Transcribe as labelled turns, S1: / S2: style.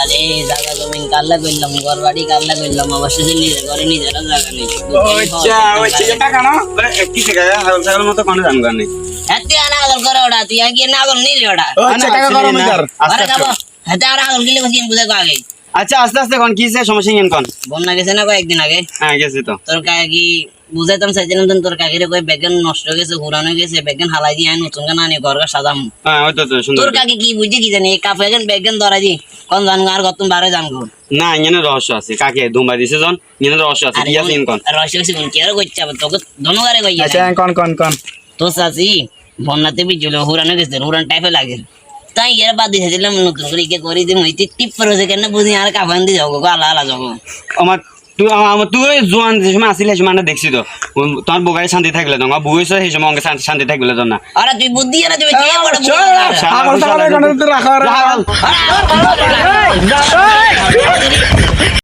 S1: আরে জায়গা জমিন কাল্লা করলাম ঘর বাড়ি কাল্লা করলাম অবশেষে নিজের ঘরে নিজেরা জায়গা নেই।
S2: আচ্ছা আচ্ছা এটা কেন কি থেকে হাগল ছাগল মতো কোনো জান গান নেই।
S1: হাতে আনা আগল করে ওটা তুই আগে না আগল নিলে ওটা
S3: আচ্ছা কাকা করো মিটার
S1: আরে যাব। হাতে আর আগল গেলে বুঝে আগে।
S2: আচ্ছা আস্তে আস্তে কোন কিসে সমস্যা নিন কোন?
S1: বন্যা গেছে না কয়েকদিন আগে?
S2: হ্যাঁ গেছে তো।
S1: তোর কা কি বুঝাইতাম চাইছিলাম তোর কাকির কই ব্যাগন নষ্ট হয়ে গেছে ঘুরানো গেছে ব্যাগন হালাই দিয়ে আই নতুন গান আনি ঘর সাজাম।
S2: হ্যাঁ ওই তো তো সুন্দর
S1: তোর কাকি কি বুঝি কি জানি? কাপ ব্যাগন ব্যাগন ধরা দি। কোন জান আর কত বারে জান গো
S2: না ইনে রহস্য আছে। কাকে? ধুমবা দিছে জন? ইনে রহস্য আছে। কি আছে কোন
S1: রহস্য আছে কোন? কি আর কইছ? কইছে তোকে দনগারে কই
S3: আচ্ছা কোন কোন কোন?
S1: তো সাজি বন্যাতে বিজুলো হুরানো গেছে হুরান টাইপে লাগে। তাই ইয়ার বাদ দিয়েছিলাম নতুন করে ইকে করে দিম হইতে টিপ পরে কেন বুঝি আর কাফান দি যাব গো আলা আলা যাব
S2: আমার তুই আমার তুই জোয়ান যে সময় আসিলে সে মানে দেখছি তো তোমার বোগাই শান্তি থাকলে তোমার বউ হয়েছে সেই সময় অঙ্গে শান্তি শান্তি থাকলে তো না
S1: আরে তুই বুদ্ধি আরে
S3: কোন রাখা